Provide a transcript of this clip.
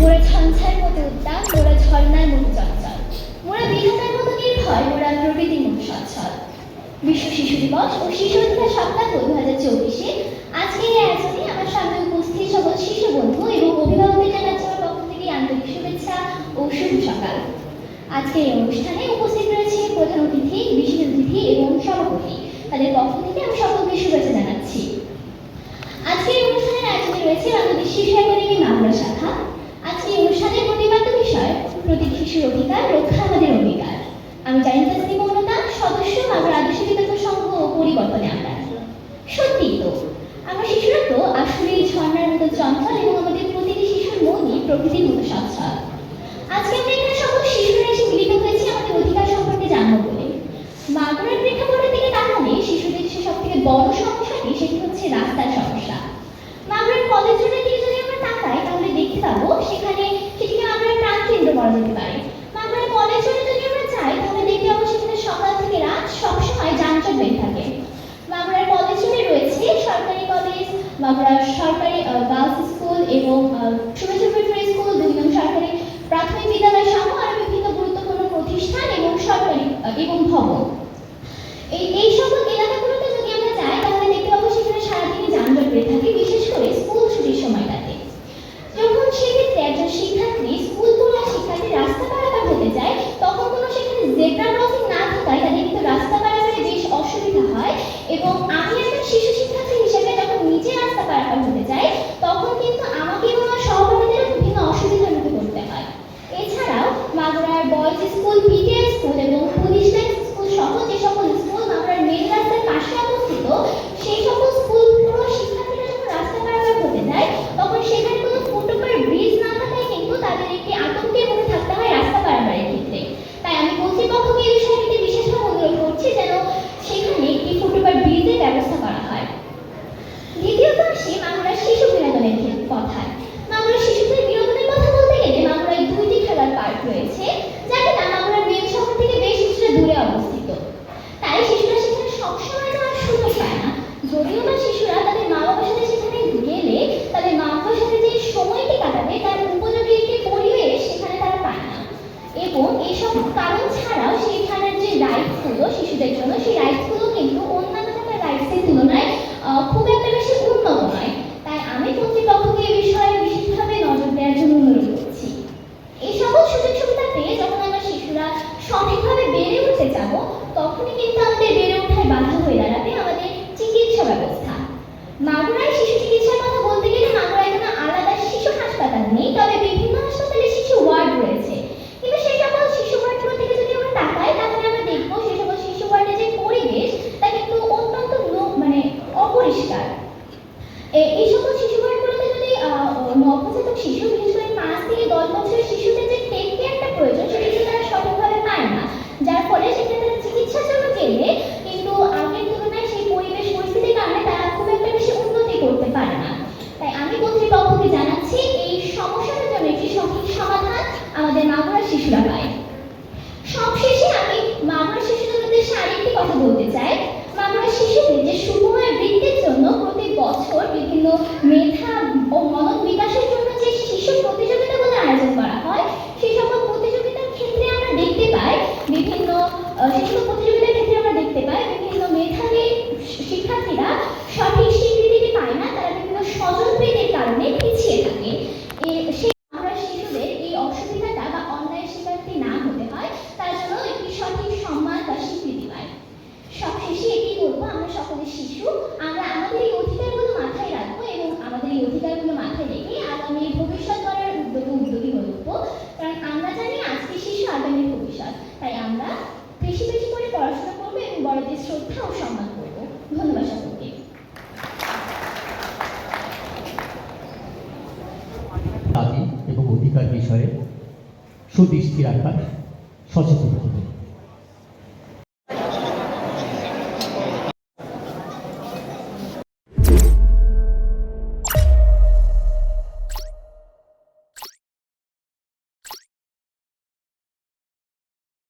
মোরা ছঞ্ছার মতো উদ্যান মোরা ঝর্ণার মতো চঞ্চল। মোরা বিধাতার মতো নির্ভয়, মোরা প্রকৃতির মতো সচ্ছল। বিশ্ব শিশু দিবস ও শিশু অধিকার সপ্তাহ দু হাজার চব্বিশে আজকে এই আয়োজনে আমার সামনে উপস্থিত সকল শিশু বন্ধু এবং অভিভাবকদের জানাচ্ছি আমার পক্ষ থেকে আন্তরিক শুভেচ্ছা ও শুভ সকাল। আজকের এই অনুষ্ঠানে উপস্থিত রয়েছে প্রধান অতিথি বিশেষ অতিথি এবং সভাপতি। তাদের পক্ষ থেকে আমি সকলকে শুভেচ্ছা জানাচ্ছি। আজকের অনুষ্ঠানের আয়োজনে রয়েছে বাংলাদেশ শিশু একাডেমি মামলা শাখা। আজকে এই অনুষ্ঠানের প্রতিপাদ্য বিষয়, প্রতিটি শিশুর অধিকার রক্ষা আমাদের অধিকার। আমি জানিতা শ্রী মমতা সদস্য আদর্শ বিতর্ক সংঘ পরিবর্তনে আমরা। সত্যিই তো, আমরা শিশুরা তো আসলে ঝর্ণার মতো চঞ্চল এবং আমাদের প্রতিটি শিশুর মনই প্রকৃতির মতো সচ্ছল আজকে আমরা এখানে সকল শিশুরা এসে মিলিত হয়েছি আমাদের অধিকার সম্পর্কে জানব বলে। মাগুরার প্রেক্ষাপটের দিকে তাকালে শিশুদের সে সব থেকে বড় সমস্যাটি, সেটি হচ্ছে রাস্তার সমস্যা। মাগুরার কলেজ রোডের দেখতে সেখানে সেটিকে আমরা প্রাণকেন্দ্র বলা যেতে পারে। মাগুরার কলেজ যদি আমরা যাই, তাহলে দেখতে পাবো সেখানে সকাল থেকে রাত সবসময় যানজট বেড়ে থাকে। মাগুরার কলেজ রয়েছে সরকারি কলেজ মাগুরার সরকারি গার্লস স্কুল এবং প্রিপারেটরি স্কুল বিভিন্ন সরকারি প্রাথমিক বিদ্যালয় সহ আরও বিভিন্ন গুরুত্বপূর্ণ প্রতিষ্ঠান এবং সরকারি এবং ভবন। tu pides, কারণ ছাড়াও সেখানের যে রাইডসগুলো শিশুদের জন্য সেই রাইডসগুলো এই সকল শিশু ওয়ার্ডগুলোতে যদি নবজাতক শিশু বিশেষ করে পাঁচ থেকে দশ বছরের শিশুদের যে টেক কেয়ারটা প্রয়োজন সেটা কিন্তু তারা সঠিকভাবে পায় না যার ফলে সেখানে তারা চিকিৎসার জন্য গেলে কিন্তু আগের তুলনায় সেই পরিবেশ পরিস্থিতির কারণে তারা খুব একটা বেশি উন্নতি করতে পারে না তাই আমি কর্তৃপক্ষকে জানাচ্ছি এই সমস্যাটার জন্য একটি সঠিক সমাধান আমাদের মাগুরার শিশুরা পায় সবশেষে আমি মাগুরা শিশুদের উদ্দেশ্যে আরেকটি কথা বলতে চাই মাগুরা শিশুদের যে সুকুমার বৃত্তির জন্য প্রতি বছর বিভিন্ন মেধা ও মনন বিকাশের জন্য যে শিশু প্রতিযোগিতাগুলো আয়োজন করা হয়, সেই সকল প্রতিযোগিতার ক্ষেত্রে আমরা দেখতে পাই বিভিন্ন সেই প্রতিযোগিতার ক্ষেত্রে আমরা দেখতে পাই বিভিন্ন মেধাবী শিক্ষার্থীরা সঠিক স্বীকৃতিটি পায় না, তারা বিভিন্ন স্বজন স্বজনপ্রীতির কারণে পিছিয়ে থাকে। সেই আমরা শিশুদের এই অসুবিধাটা বা অন্যায় শিকারটি না হতে হয়, তার জন্য একটি সঠিক সম্মান বা স্বীকৃতি পায়। সবশেষে এটি বলব, আমরা সকলে শিশু, আমরা আমাদের এই অধিকারগুলো মাথায় রাখব এবং আমাদের এই অধিকারগুলো মাথায় রেখে আগামী ভবিষ্যৎ গড়ার উদ্যোগে উদ্যোগী হয়ে উঠবো কারণ আমরা জানি আজকে শিশু আগামীর ভবিষ্যৎ তাই আমরা বেশি বেশি করে পড়াশোনা করব এবং বড়দের শ্রদ্ধা ও সম্মান করব ধন্যবাদ সকলকে দাবি এবং অধিকার বিষয়ে সুদৃষ্টি রাখার সচেতন হন